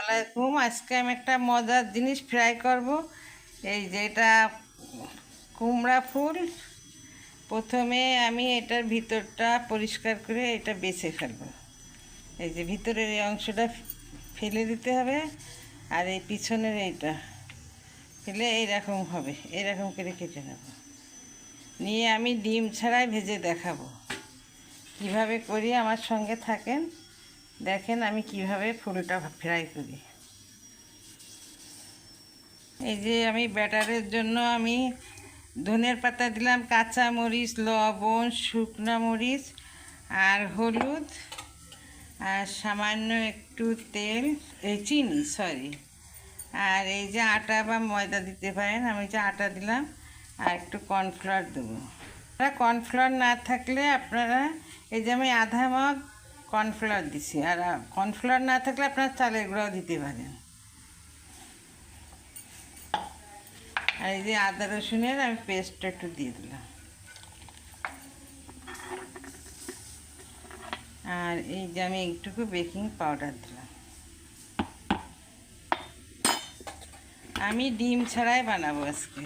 আসসালামাইকুম আজকে আমি একটা মজার জিনিস ফ্রাই করব। এই যে এটা কুমড়া ফুল। প্রথমে আমি এটার ভিতরটা পরিষ্কার করে এটা বেছে ফেলব। এই যে ভিতরের এই অংশটা ফেলে দিতে হবে আর এই পিছনের এইটা ফেলে এইরকম হবে, এইরকম করে কেটে নেব। নিয়ে আমি ডিম ছাড়াই ভেজে দেখাবো। কীভাবে করি আমার সঙ্গে থাকেন। দেখেন আমি কীভাবে ফুলটা ফ্রাই করি। এই যে আমি ব্যাটারের জন্য আমি ধনের পাতা দিলাম, কাঁচা মরিচ, লবণ, শুকনো মরিচ আর হলুদ আর সামান্য একটু তেল, এই চিনি সরি আর এই যে আটা বা ময়দা দিতে পারেন, আমি যে আটা দিলাম আর একটু কর্নফ্লাওয়ার দেবো। কর্নফ্লাওয়ার না থাকলে আপনারা, এই যে আমি আধা মগ কর্নফ্লাওয়ার দিছি। আর কর্নফ্লাওয়ার না থাকলে আপনার চালের গুঁড়াও দিতে পারেন। আর এই যে আদা রসুনের আমি পেস্টটা একটু দিয়ে দিলাম। আর এই যে আমি একটুকু বেকিং পাউডার দিলাম। আমি ডিম ছাড়াই বানাবো আজকে।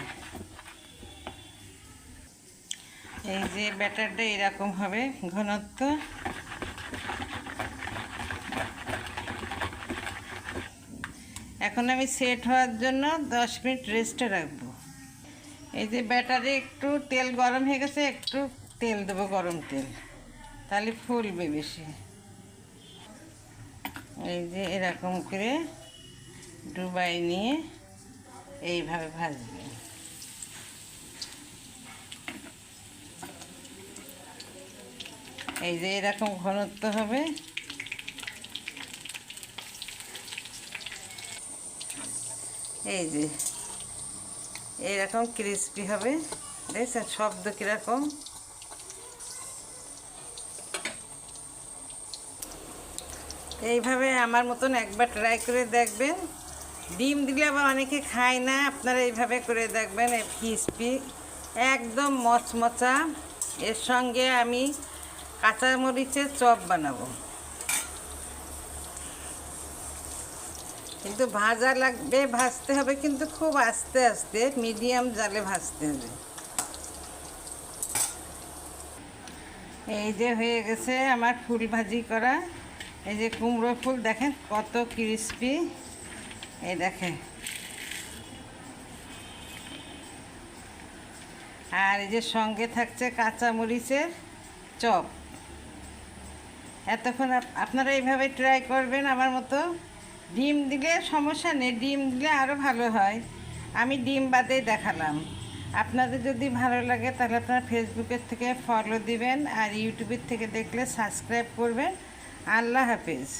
এই যে ব্যাটারটা এরকম হবে, ঘনত্ব এখন আমি সেট হওয়ার জন্য দশ মিনিট রেস্টে রাখব। এই যে ব্যাটারে একটু তেল গরম হয়ে গেছে, একটু তেল দেবো গরম তেল, তাহলে ফুলবে বেশি। এই যে এরকম করে ডুবাই নিয়ে এইভাবে ভাজবে। এই যে এরকম ঘনত্ব হবে। এই যে, এইরকম ক্রিস্পি হবে। দেখছেন, শব্দ কীরকম। এইভাবে আমার মতন একবার ট্রাই করে দেখবেন। ডিম দিলে আবার অনেকে খায় না, আপনারা এইভাবে করে দেখবেন ক্রিস্পি একদম মচমচা। এর সঙ্গে আমি কাঁচামরিচের চপ বানাবো। কিন্তু ভাজা লাগবে, ভাজতে হবে কিন্তু খুব আস্তে আস্তে, মিডিয়াম জালে ভাজতে হবে। এই যে হয়ে গেছে আমার ফুল ভাজি করা। এই যে কুমড়ো ফুল, দেখেন কত ক্রিস্পি। এই দেখেন আর এই যে সঙ্গে থাকছে কাঁচা মরিচের চপ। এতক্ষণ আপনারা এইভাবে ট্রাই করবেন আমার মতো। ডিম দিলে সমস্যা নেই, ডিম দিলে আরও ভালো হয়। আমি ডিম বাদেই দেখালাম। আপনাদের যদি ভালো লাগে তাহলে আপনারা ফেসবুকের থেকে ফলো দিবেন আর ইউটিউবের থেকে দেখলে সাবস্ক্রাইব করবেন। আল্লাহ হাফিজ।